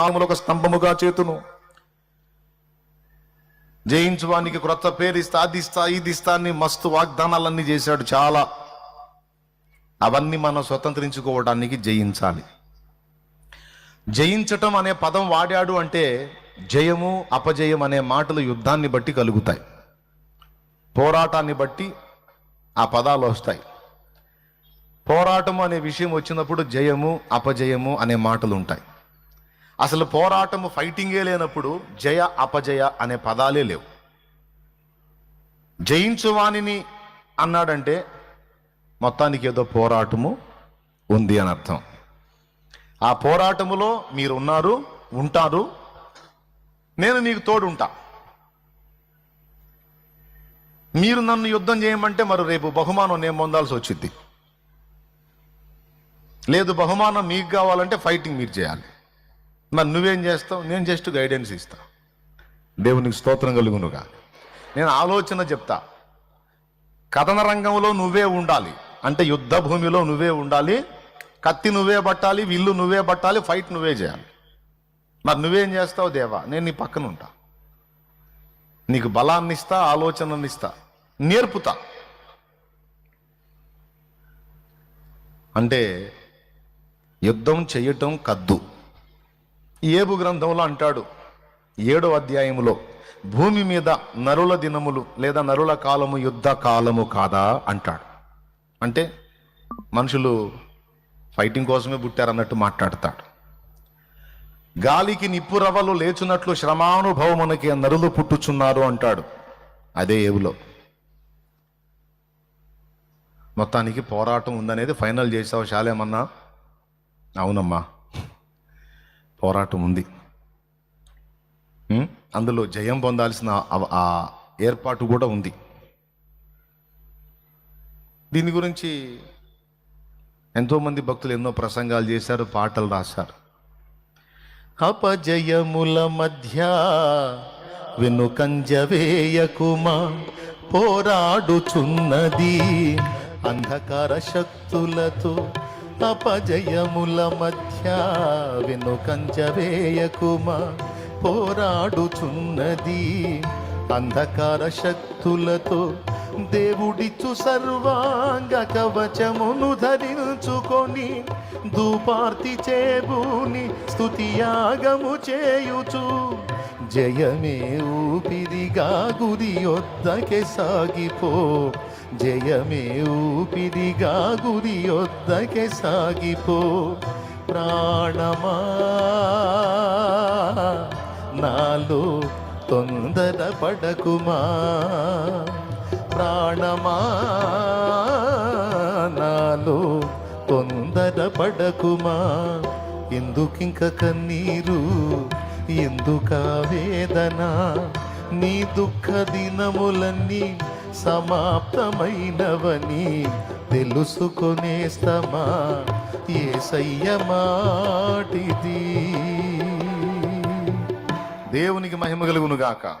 నామములు ఒక స్తంభముగా చేతును. జయించువానికి క్రొత్త పేరు ఇస్తా అది ఇస్తా ఇది ఇస్తా అని మస్తు వాగ్దానాలన్నీ చేశాడు చాలా. అవన్నీ మనం స్వతంత్రించుకోవడానికి జయించాలి. జయించటం అనే పదం వాడాడు అంటే జయము అపజయం అనే మాటలు యుద్ధాన్ని బట్టి కలుగుతాయి. పోరాటాన్ని బట్టి ఆ పదాలు వస్తాయి. పోరాటం అనే విషయం వచ్చినప్పుడు జయము అపజయము అనే మాటలు ఉంటాయి. అసలు పోరాటము ఫైటింగే లేనప్పుడు జయ అపజయ అనే పదాలే లేవు. జయించువాణిని అన్నాడంటే మొత్తానికి ఏదో పోరాటము ఉంది అని అర్థం. ఆ పోరాటములో మీరు ఉన్నారు ఉంటారు నేను మీకు తోడుంటా. మీరు నన్ను యుద్ధం చేయమంటే మరి రేపు బహుమానం నేను పొందాల్సి వచ్చింది లేదు బహుమానం మీకు కావాలంటే ఫైటింగ్ మీరు చేయాలి. మరి నువ్వేం చేస్తావు? నేను జస్ట్ గైడెన్స్ ఇస్తా. దేవునికి స్తోత్రం కలుగునుగా. నేను ఆలోచన చెప్తా. కథన రంగంలో నువ్వే ఉండాలి. అంటే యుద్ధ భూమిలో నువ్వే ఉండాలి. కత్తి నువ్వే పట్టాలి విల్లు నువ్వే పట్టాలి ఫైట్ నువ్వే చేయాలి. మరి నువ్వేం చేస్తావు దేవా? నేను నీ పక్కన ఉంటా. నీకు బలాన్ని ఇస్తా ఆలోచనని ఇస్తా నేర్పుతా. అంటే యుద్ధం చేయటం కద్దు. ఏబు గ్రంథంలో అంటాడు ఏడో అధ్యాయములో భూమి మీద నరుల దినములు లేదా నరుల కాలము యుద్ధ కాలము కాదా? అంటాడు. అంటే మనుషులు ఫైటింగ్ కోసమే పుట్టారన్నట్టు మాట్లాడతాడు. గాలికి నిప్పు రవ్వలు లేచున్నట్లు శ్రమానుభవమునకి నరులు పుట్టుచున్నారు అంటాడు. అదే ఏవులో మొత్తానికి పోరాటం ఉందనేది ఫైనల్ చేసావు శాలేమన్నా? అవునమ్మా. పోరాటం ఉంది? అందులో జయం పొందాల్సిన ఆ ఏర్పాటు కూడా ఉంది. దీని గురించి ఎంతోమంది భక్తులు ఎన్నో ప్రసంగాలు చేశారు పాటలు రాశారు. అపజయముల మధ్య వెనుకంజ వేయకుమా పోరాడుచున్నది. అంధకార శక్తులతో అపజయముల మధ్య వెనుకంజ వేయకుమా పోరాడుచున్నది. అంధకార శక్తులతో దేవుడిచ్చు సర్వాంగ కవచమును ధరించుకొని దూపార్తి చేబూని స్థుతియాగము చేయుచు. జయమే ఊపిదిగా గురి వద్దకే సాగిపో. జయమే ఊపిదిగా గురి వద్దకే సాగిపో. ప్రాణమా నాలో తొందర పడకుమా. ప్రాణమా నాలో తొందర పడకుమా. ఎందుకింక కన్నీరు ఎందుక వేదన? నీ దుఃఖ దినములన్నీ సమాప్తమైనవని తెలుసుకొనేస్తమా ఏసయ్య మాటిది. దేవునికి మహిమ కలుగునుగాక.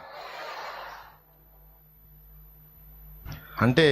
అంటే